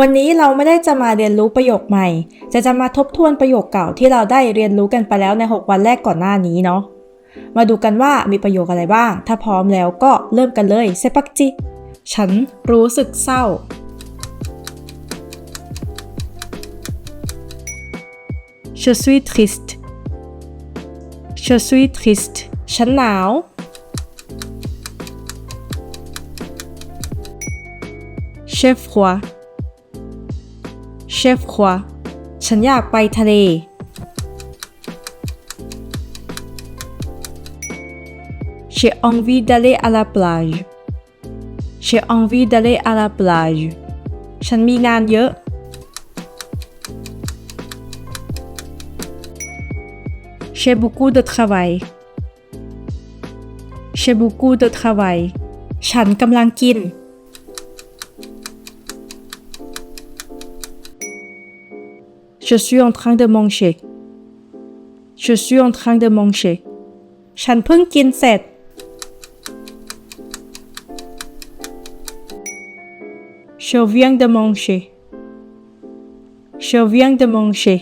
วันนี้เราไม่ได้จะมาเรียนรู้ประโยคใหม่ จะจะมาทบทวนประโยคเก่าที่เราได้เรียนรู้กันไปแล้วใน 6 วันแรกก่อนหน้านี้เนาะ มาดูกันว่ามีประโยคอะไรบ้าง ถ้าพร้อมแล้วก็เริ่มกันเลยเซปักจิ ฉันรู้สึกเศร้า Je suis triste Je suis triste ฉันหนาว J'ai froid J'ai froid ฉันอยากไปทะเล J'ai envie d'aller à la plage J'ai envie d'aller à la plage ฉันมีงานเยอะ J'ai beaucoup de travail J'ai beaucoup de travail ฉันกำลังกิน Je suis en train de manger Je suis en train de manger ฉันเพิ่งกินเสร็จ Je viens de manger Je viens de manger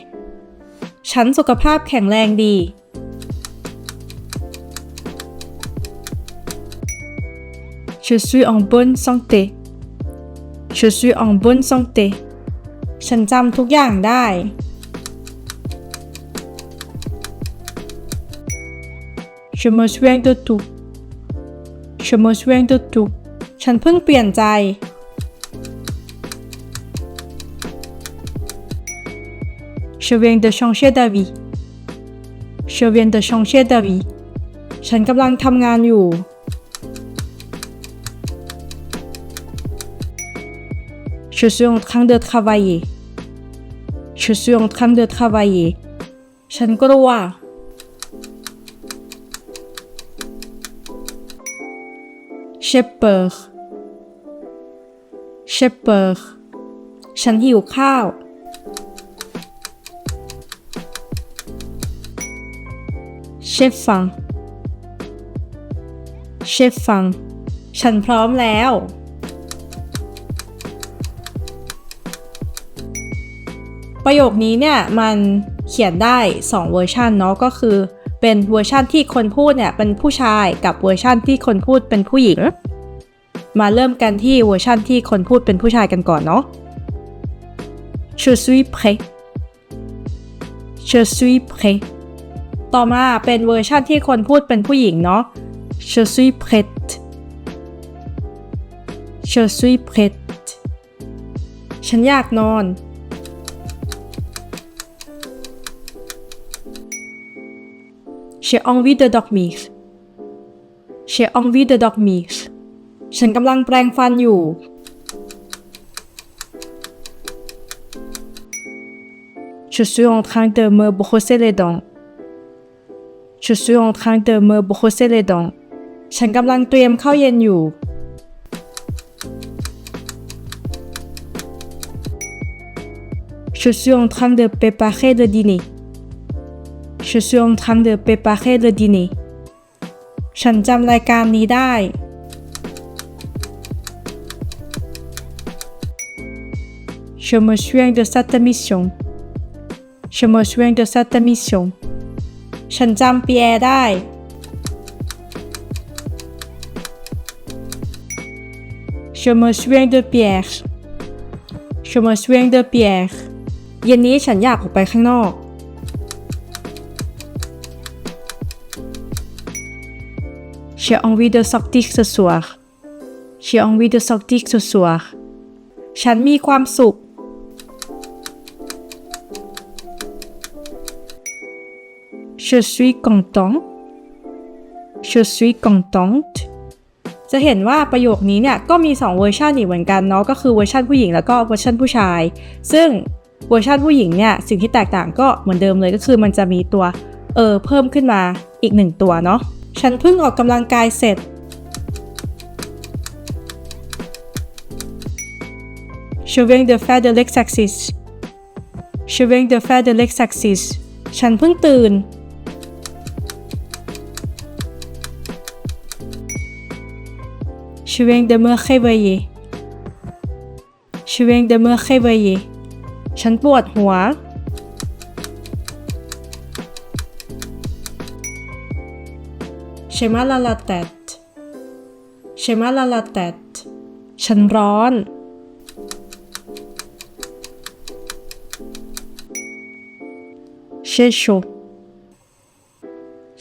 ฉันสุขภาพแข็งแรงดี Je suis en bonne santé Je suis en bonne santé ฉันจำทุกอย่างได้ Je me souviens de tout Je me souviens de tout ฉันเพิ่งเปลี่ยนใจ Je viens de changer d'avis Je viens de changer d'avis ฉันกำลังทำงานอยู่ Je suis en train de travailler Je suis en train de travailler ฉันกลัว J'ai peur J'ai peur ฉันหิวข้าว J'ai faim J'ai faim ฉันพร้อมแล้ว ประโยคนี้เนี่ยมันเขียนได้ 2 เวอร์ชันเนาะก็คือเป็นเวอร์ชันที่คนพูดเนี่ยเป็นผู้ชายกับเวอร์ชันที่คนพูดเป็นผู้หญิง มาเริ่มกันที่เวอร์ชันที่คนพูดเป็นผู้ชายกันก่อนเนาะ Je suis prêt Je suis prêt ต่อมาเป็นเวอร์ชันที่คนพูดเป็นผู้หญิงเนาะ Je suis prête Je suis prête ฉันอยากนอน J'ai envie de dormir J'ai envie de dormir ฉันกำลังแปรงฟันอยู่ Je suis en train de me brosser les dents Je suis en train de me brosser les dents ฉันกำลังเตรียมข้าวเย็นอยู่ Je suis en train de préparer le dîner Je suis en train de préparer le dîner ฉันจำรายการนี้ได้ Je me souviens de cette mission Je me souviens de cette mission ฉันจำเปียร์ได้ Je me souviens de Pierre Je me souviens de Pierre เย็นนี้ฉันอยากออกไปข้างนอก J'ai envie de sortir ce soir J'ai envie de sortir ce soir ฉันมีความสุข Je suis content Je suis contente จะเห็นว่าประโยคนี้เนี่ยก็มี 2 เวอร์ชันอีกเหมือนกันเนาะก็คือเวอร์ชันผู้หญิงแล้วก็เวอร์ชันผู้ชาย ซึ่งเวอร์ชันผู้หญิงเนี่ยสิ่งที่แตกต่างก็เหมือนเดิมเลยก็คือมันจะมีตัวเออเพิ่มขึ้นมาอีกหนึ่งตัวเนาะ ฉันเพิ่งออกกำลังกายเสร็จ Je viens de faire de l'exercice Je viens de faire de l'exercice ฉันเพิ่งตื่น Je viens de me réveiller Je Je viens de me réveiller ฉันปวดหัว J'ai mal à la tête J'ai mal à la tête ฉันร้อน J'ai chaud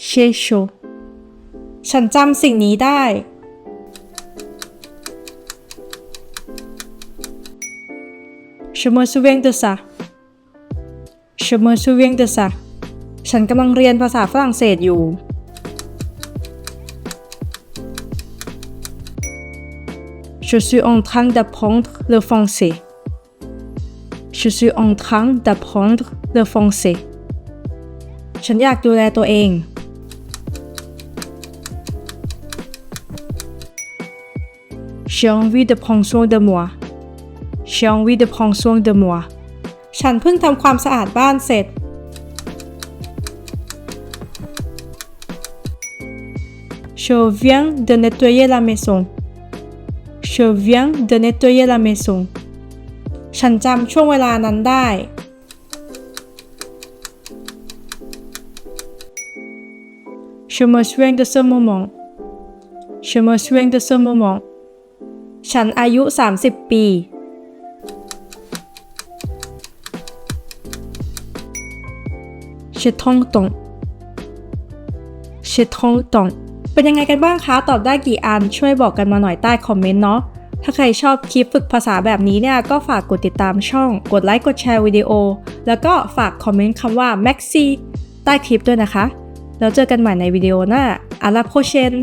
J'ai chaud ฉันจำสิ่งนี้ได้ Je me souviens de ça Je me souviens de ça ฉันกำลังเรียนภาษาฝรั่งเศสอยู่ Je suis en train d'apprendre le français. Je suis en train d'apprendre le français. ฉันอยากดูแลตัวเอง J'ai envie de prendre soin de moi. J'ai envie de prendre soin de moi. ฉันเพิ่งทำความสะอาดบ้านเสร็จ Je viens de nettoyer la maison. Je viens de nettoyer la maison. ฉันจำช่วงเวลานั้นได้ Je me souviens de ce moment. Je me souviens de ce moment. ฉันอายุ 30 ปี J'ai 30 ans. J'ai 30 ans. เป็นยังไงกันบ้างคะ ตอบได้กี่อัน ช่วยบอกกันมาหน่อยใต้คอมเมนต์เนาะ ถ้าใครชอบคลิปฝึกภาษาแบบนี้เนี่ย ก็ฝากกดติดตามช่อง กดไลค์ กดแชร์วิดีโอ แล้วก็ฝากคอมเมนต์คำว่า Maxi ใต้คลิปด้วยนะคะ แล้วเจอกันใหม่ในวิดีโอหน้าอาลาโพเชน